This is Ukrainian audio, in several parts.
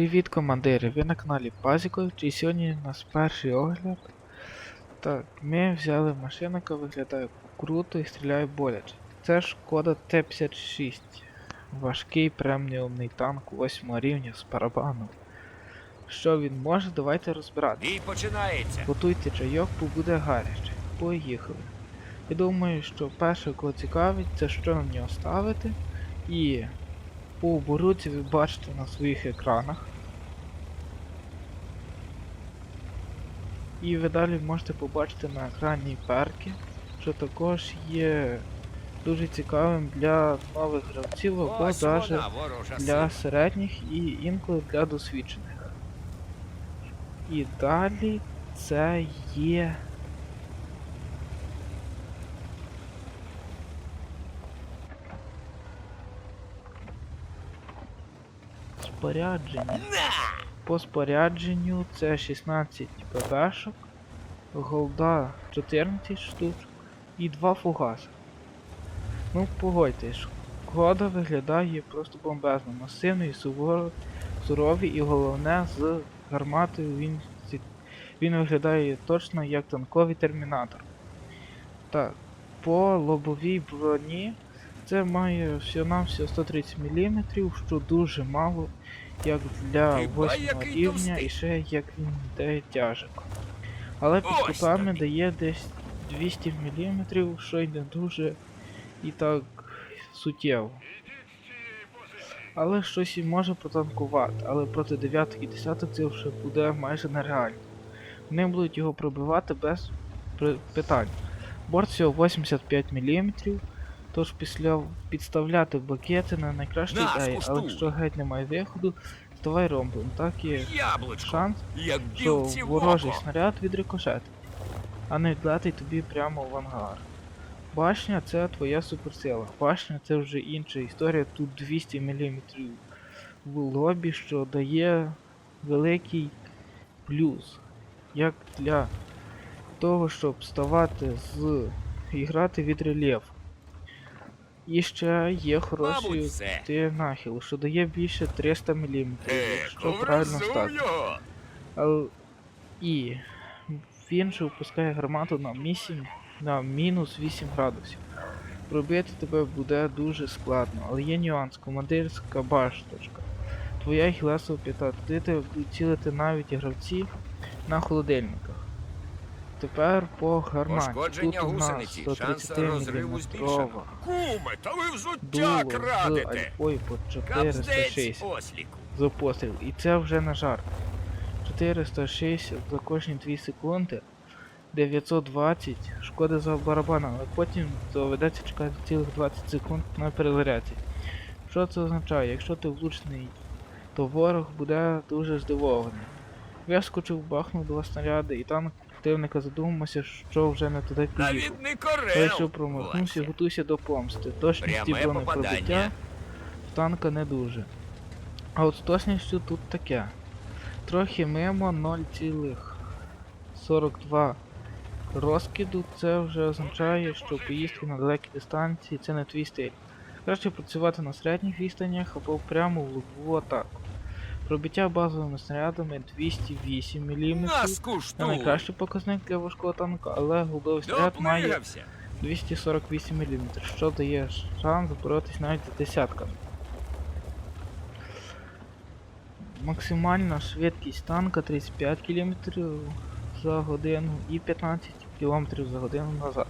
Привіт, командири! Ви на каналі Пазікович і сьогодні у нас перший огляд. Так, ми взяли машину, яка виглядає круто і стріляє боляче. Це шкода Т-56. Важкий преміумний танк 8 рівня з барабаном. Що він може, давайте розбирати. Бій починається. Готуйте чайок, бо буде гаряче. Поїхали. Я думаю, що перше, кого цікавить, це що на нього ставити. І по оборудці ви бачите на своїх екранах. І ви далі можете побачити на екрані перки, що також є дуже цікавим для нових гравців або навіть для середніх і інколи для досвідчених. І далі це є. Спорядження. По спорядженню це 16 ППшок, голда 14 штук і 2 фугаси. Ну, погодьтесь, шкода виглядає просто бомбезно, масивний, суворо, суровий і головне з гарматою він, він виглядає точно як танковий термінатор. Так, по лобовій броні це має всього-навсього 130 мм, що дуже мало як для 8 рівня і ще як він йде тяжко. Але під кутами дає десь 200 мм, що йде дуже і так суттєво. Але щось і може потанкувати, але проти 9 і 10 це вже буде майже нереально. Вони будуть його пробивати без питань. Борт всього 85 мм, тож після підставляти бакети не найкраща На, але якщо геть немає виходу, ставай ромбом. Так є шанс, Як що ворожий снаряд відрикошетить, а не відлетить тобі прямо в ангар. Башня це твоя суперсила. Башня це вже інша історія, тут 200 мм в лобі, що дає великий плюс. Як для того, щоб ставати з і грати від рельєфу. І ще є хороший ти нахил, що дає більше 300 мм, Е, якщо правильно стати. і він же випускає гармату на місім на мінус 8 градусів. Пробити тебе буде дуже складно, але є нюанс, командирська башточка. Твоя гілесова п'ята, туди тебе будуть цілити навіть гравці на холодильниках. Тепер по гарматі. Пошкодження Тут у нас гусениці, шанс 130 розриву збільшено. Куме, та ви взуття дуло з крадете. альфою по Капздець 460 осліку. за постріл. І це вже не жарт. 460 за кожні 2 секунди, 920 шкоди за барабан, але потім доведеться чекати цілих 20 секунд на перезарядці. Що це означає? Якщо ти влучний, то ворог буде дуже здивований. Вискочив, бахнув два снаряди, і танк противника задумався, що вже не туди. Навіть не якщо промахнувся, готуйся до помсти. Точності Пряме бронепробиття в танка не дуже. А от з точністю тут таке. Трохи мимо 0,42 розкиду, це вже означає, що поїздки на далекі дистанції це не твій стиль. Краще працювати на середніх відстанях або прямо в лобову атаку. Пробиття базовими снарядами 208 мм. Це найкращий показник для важкого танка, але голдовий снаряд має 248 мм, що дає шанс боротись навіть з десятками. Максимальна швидкість танка 35 км за годину і 15 км за годину назад.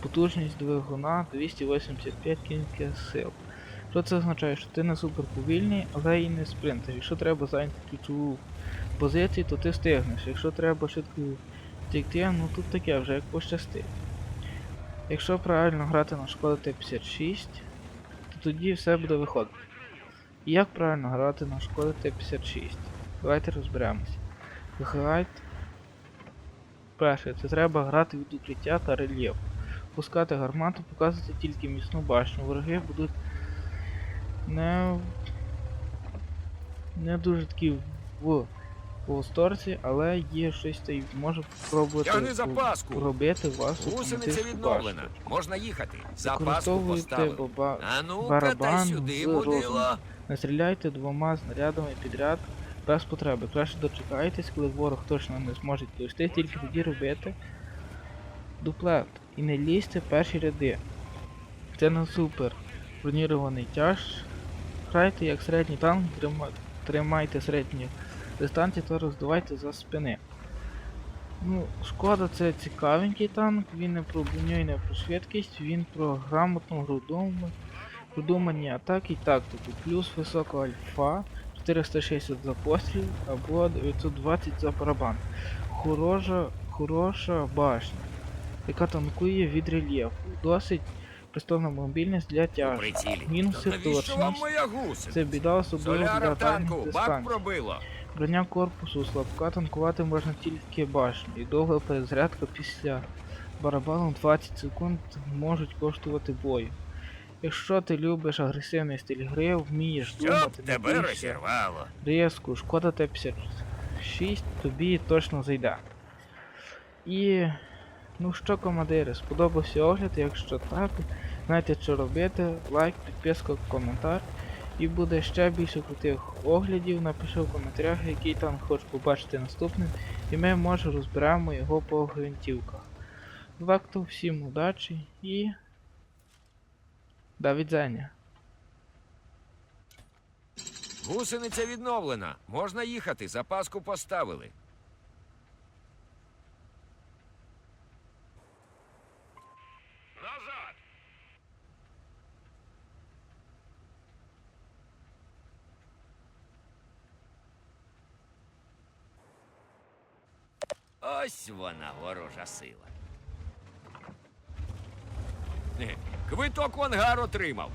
Потужність двигуна 285 кінських сил. Що це означає? Що ти не супер повільний, але і не спринтер. Якщо треба зайняти ключову позицію, то ти встигнеш. Якщо треба швидко втекти, ну тут таке вже як пощастить. Якщо правильно грати на шкода Т-56, то тоді все буде виходити. І як правильно грати на шкода Т-56? Давайте розберемося. Гайд. Перше, це треба грати від укриття та рельєф. Пускати гармату, показувати тільки міцну башню. Вороги будуть не, не дуже такі в восторці, але є щось та й може спробувати Тягни запаску. пробити вашу Гусениця відновлена. Можна їхати. Запаску Використовуйте баба... А ну-ка, барабан сюди, з Не стріляйте двома снарядами підряд, без потреби. Краще дочекайтесь, коли ворог точно не зможе дойти, тільки тоді робити дуплет. І не лізьте в перші ряди. Це не супер. Бронірований тяж. Грайте як середній танк, тримайте середню дистанцію та роздавайте за спини. Ну, шкода це цікавенький танк, він не про броню і не про швидкість, він про грамотну продумані атаки і тактику, плюс висока альфа, 460 за постріл або 920 за барабан. Хороша, хороша башня, яка танкує від рельєфу. Досить пристойна мобільність для прицілі. Мінуси точність. Це біда особливо для танку, бак пробило. Броня корпусу слабка, танкувати можна тільки башню, і довга перезарядка після барабану 20 секунд можуть коштувати бою. Якщо ти любиш агресивний стиль гри, вмієш думати, тебе розірвало. різку, шкода Т-56 тобі точно зайде. І ну що, командири, сподобався огляд, якщо так, знаєте що робити, лайк, підписка, коментар. І буде ще більше крутих оглядів. Напиши в коментарях, який там хочеш побачити наступним, і ми може розберемо його по гвинтівках. Векту, всім удачі і. До відзення. Гусениця відновлена. Можна їхати, запаску поставили. Назад! Ось вона, ворожа сила. Квиток в ангар отримав.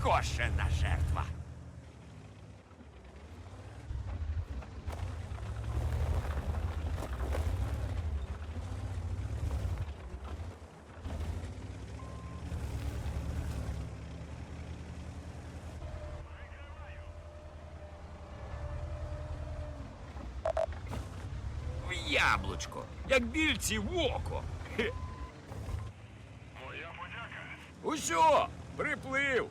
Підкошена жертва. В яблучко, як більці в око. Хе. Усьо, приплив.